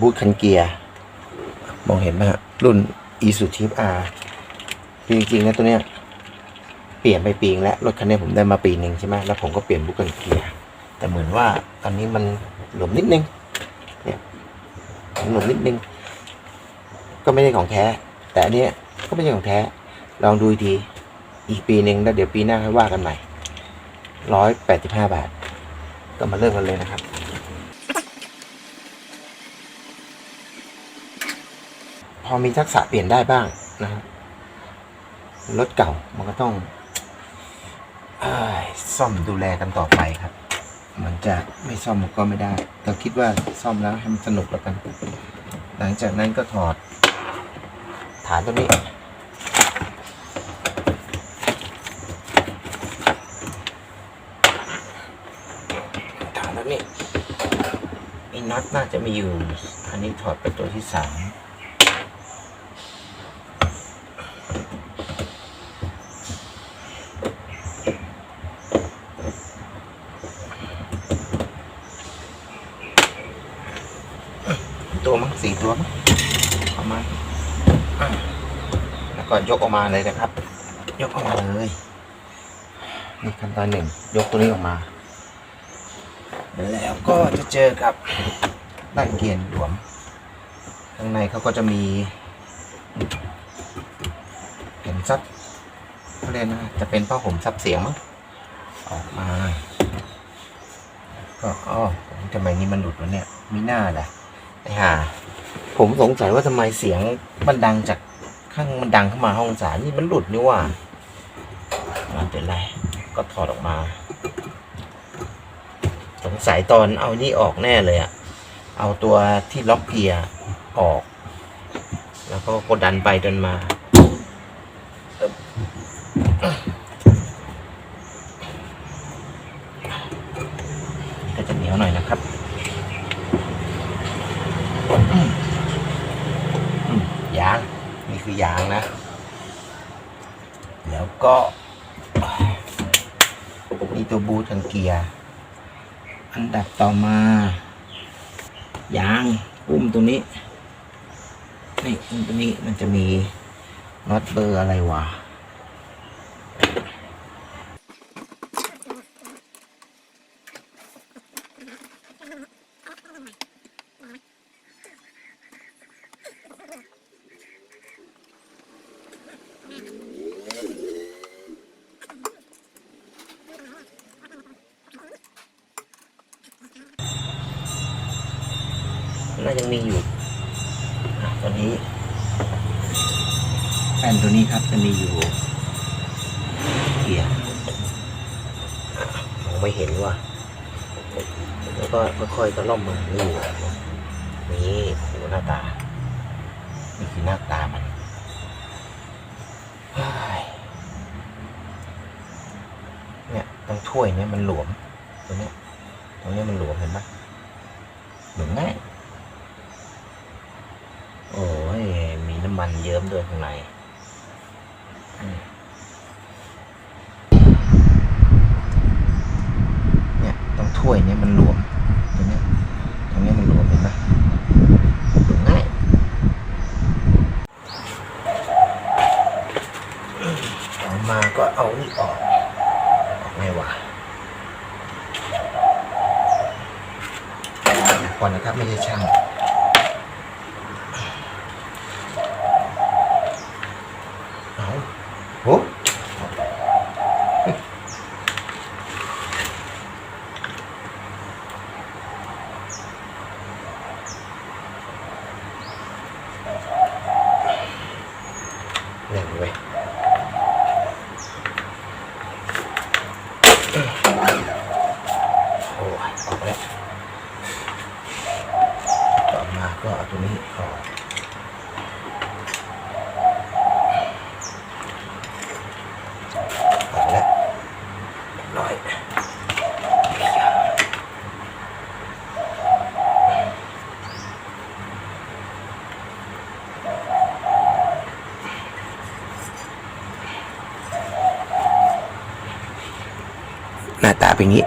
บูทคันเกียร์ มองเห็นไหมฮะรุ่น e s u t i p R จริงๆนะตัวเนี้ยเปลี่ยนไปปีนึงแล้วรถคันนี้ผมได้มาปีหนึ่งใช่ไหมแล้วผมก็เปลี่ยนบูทคันเกียร์แต่เหมือนว่าตอนนี้มันหลวมนิดนึงเนี่ยหลวมนิดนึง ก็ไม่ได้ของแท้ แต่อันเนี้ยก็ไม่ใช่ของแท้ ลองดูอีกทีอีกปีหนึ่งแล้วเดี๋ยวปีหน้าค่อยว่ากันใหม่ร้อยแปดสิบห้าบาท ก็มาเริ่มกันเลยนะครับ อมีทักษะเปลี่ยนได้บ้างนะครับรถเก่ามันก็ต้องอซ่อมดูแลกันต่อไปครับ มันจะไม่ซ่อมก็ไม่ได้เราคิดว่าซ่อมแล้วให้มันสนุกแล้วกัน หลังจากนั้นก็ถอด ฐานตัวนี้ฐานตัวนี้ไอ้น็อตน่าจะมีอยู่ อันนี้ถอดไปตัวที่สาม ตัวมั้งสี่ตัวมั้งประมาณแล้วก็ยกออกมาเลยนะครับ ยกออกมาเลยนี่ขั้นตอนหนึ่งยกตัวนี้ออกมา แล้วก็จะเจอกับด้านเกียร์หลวมข้างในเขาก็จะมีเห็นซับเขาเรียกนะจะเป็นผ้าห่มซับเสียงมั้งออกมา ก็อ๋อทำไมนี่มันหลุดวะเนี่ยมีหน้าแหละ ฮ่าผมสงสัยว่าทำไมเสียงมันดังจากข้างมันดังเข้ามาห้องสารนี่มันหลุดนี่ว่าไม่เป็นไร ก็ถอดออกมา สงสัยตอนเอานี่ออกแน่เลยอะเอาตัวที่ล็อกเกียร์ออก แล้วก็กดดันไปดันมา ก็จะเหนียวหน่อยนะครับ อืมยาง นี่คือยางนะ แล้วก็นี่ตัว เกียร์อันดับต่อมา ยางอุ้มตัวนี้นี่อุ้มตัวนี้มันจะมีน็อตเบอร์อะไรวะ น่ายังมีอยู่อะตอนนี้แผ่นตัวนี้ครับจะมีอยู่เกียร์อะมองไม่เห็นว่า แล้วก็ค่อยๆตะล่อมมานี่นี่โหหน้าตา นี่คือหน้าตามันเฮ้ยเนี่ยตรงถ้วยเนี่ยมันหลวม ตัวเนี้ยตรงเนี้ยมันหลวมเห็นปะหลวมง่าย โอ้ย มันเยิ้มด้วยข้างในเนี่ยตรงถ้วยเนี่ยมันหลวม ตรงเนี้ยตรงเนี้ยมันหลวมเห็นปะหลวมง่ายต่อมาก็เอานี่ออก ออกไงวะก่อนนะครับไม่ใช่ช่าง เอาโอ้แน่นเว้ยโอ้ยออกแล้ว ต่อมาก็เอาตัวนี้ออก ออกแล้วเรียบร้อย หน้าตาเป็นงี้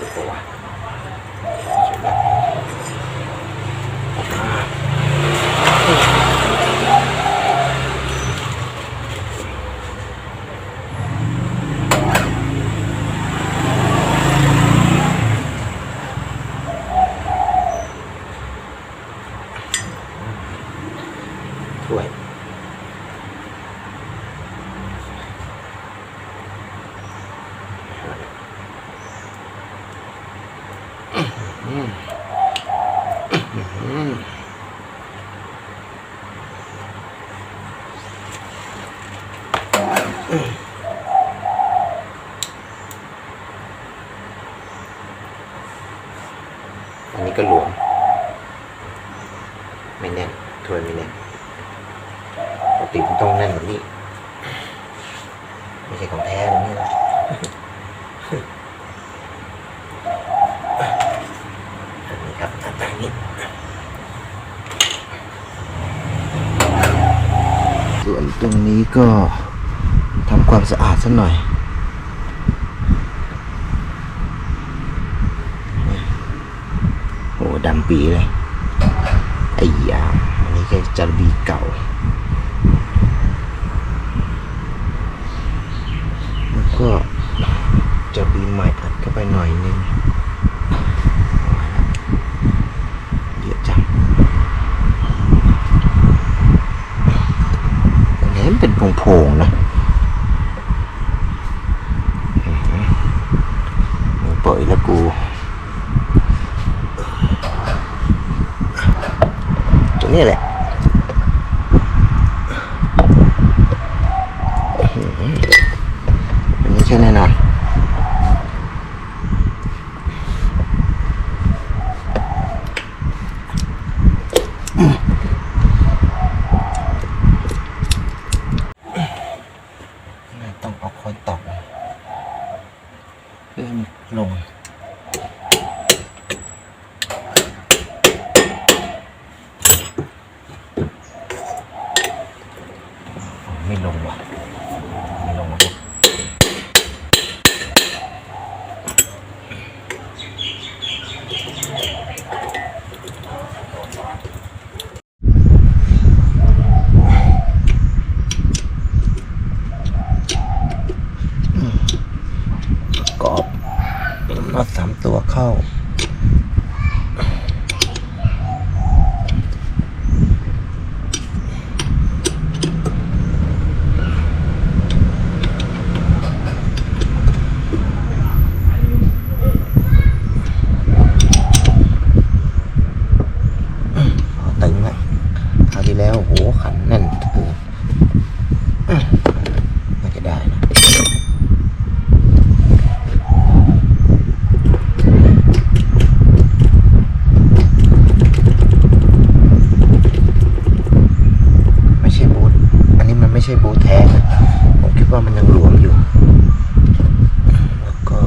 สุขวัต ไม่แน่นถวยไม่แน่นปกติมันต้องแน่นกว่านี้ ไม่ใช่ของแท้นะนี่นะอันนี้ครับอันนี้ส่วนตรงนี้ก็ทำความสะอาดสักหน่อยโอ้ดำปีเลย ไอ้ยาอันนี้ก็จารบีเก่าแล้วก็จารบีใหม่อัดเข้าไปหน่อยนึงเยอะจังอันนี้นเป็นโพงๆนะอื้อหือมึงเปิดแล้วกู ตรง นี้แหละอื้อหืออันนี้ใช่แน่นอน ต้องเอาคนตอกเพื่อให้มันลง ไม่ลงว่ะ ไม่ลงว่ะกรอบน็อตสามตัวเข้า ตึงละคราวที่แล้วโหขันแน่นถืออื้อน่าจะได้นะไม่ใช่บูทอันนี้มันไม่ใช่บูทแท้นะผมคิดว่ามันยังหลวมอยู่ แล้วก็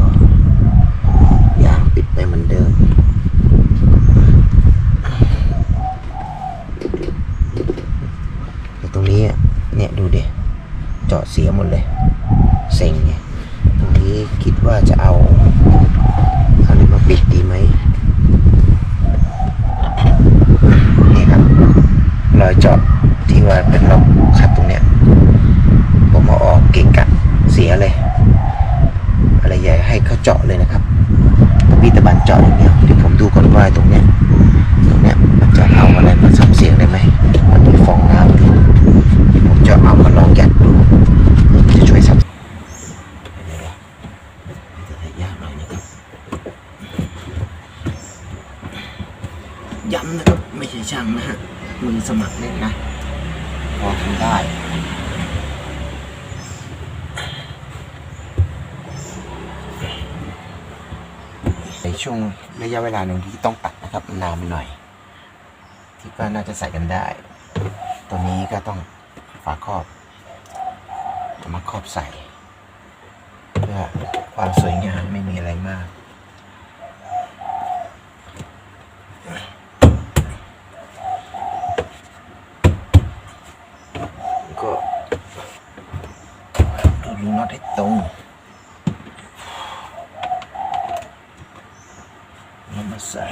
ยางปิดไปเหมือนเดิม แต่ตรงนี้อะเนี่ยดูเด็เจาะ เสียเลยเซ็งไงตรงนี้คิดว่าจะเอาอะไรมาปิดดีไหมนี่ครับรอยเจาะที่ว่าเป็นล็อกขัดตรงเนี้ยผมเอาออกเก่งกะเสียเลย อะไรใหญ่ให้เขาเจาะเลยนะครับมีตะบันเจาะอย่างเดียวเดี๋ยวผมดูก่อนว่าตรงเนี้ยตรงเนี้ยมันจะเอาอะไรมาซับเสียงได้ไหม มันมีฟองน้ำอยู่ผมจะเอามาลองยัดดู จะช่วยซับจะยากหน่อยนะครับย้ำนะครับ ไม่ใช่ช่างนะฮะ มือสมัครเล่นนะ พอทำได้ ใน ช่วงระยะเวลาหนึ่งที่ต้องตัดนะครับนานไปหน่อยที่ก็น่าจะใส่กันได้ ตัวนี้ก็ต้องฝาครอบมาครอบใส่ เพื่อความสวยงามไม่มีอะไรมากก็ดูรูน็อตให้ตรง ใส่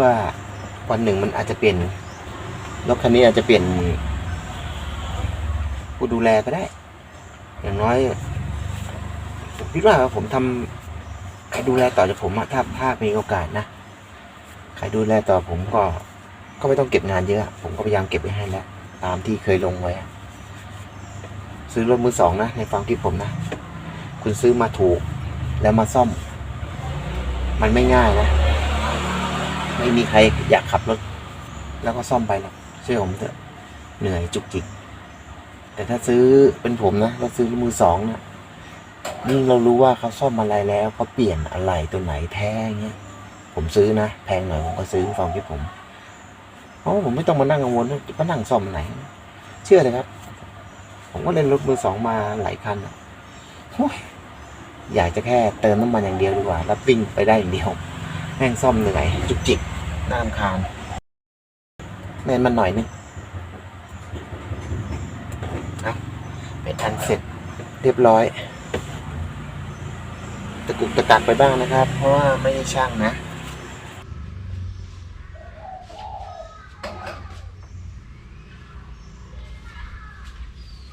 ว่าวันหนึ่งมันอาจจะเปลี่ยนรถคันนี้อาจจะเปลี่ยนผู้ดูแลก็ได้ อย่างน้อยผมคิดว่าผมทำใครดูแลต่อจากผมถ้าถ้ามีโอกาสนะใครดูแลต่อผมก็ก็ไม่ต้องเก็บงานเยอะ ผมก็พยายามเก็บไว้ให้แล้ว ตามที่เคยลงไว้ ซื้อรถมือสองนะในความคิดผมนะ คุณซื้อมาถูก แล้วมาซ่อม มันไม่ง่ายนะ ไม่มีใครอยากขับรถ แล้วก็ซ่อมไปหรอกเชื่อผมเถอะเหนื่อยจุกจิก แต่ถ้าซื้อเป็นผมนะเราซื้อมือสองเนี่ยนี่เรารู้ว่าเขาซ่อมอะไรแล้วเขาเปลี่ยนอะไรตัวไหนแท้เงี้ยผมซื้อนะแพงหน่อยผมก็ซื้อฟังที่ผมเพราะผมไม่ต้องมานั่งกังวลว่าจะมานั่งซ่อมอันไหน เชื่อเลยครับ ผมก็เล่นรถมือสองมาหลายคันอะโอ้ยอยากจะแค่เติมน้ำมันอย่างเดียวดีกว่า แล้ววิ่งไปได้อย่างเดียว แม่งซ่อมเหนื่อยจุกจิกน่ารำคาญแม่นมันหน่อยนึงเอาเป็นอันเสร็จเรียบร้อย ตะกุกตะกักไปบ้างนะครับ เพราะว่าไม่ได้ช่างนะ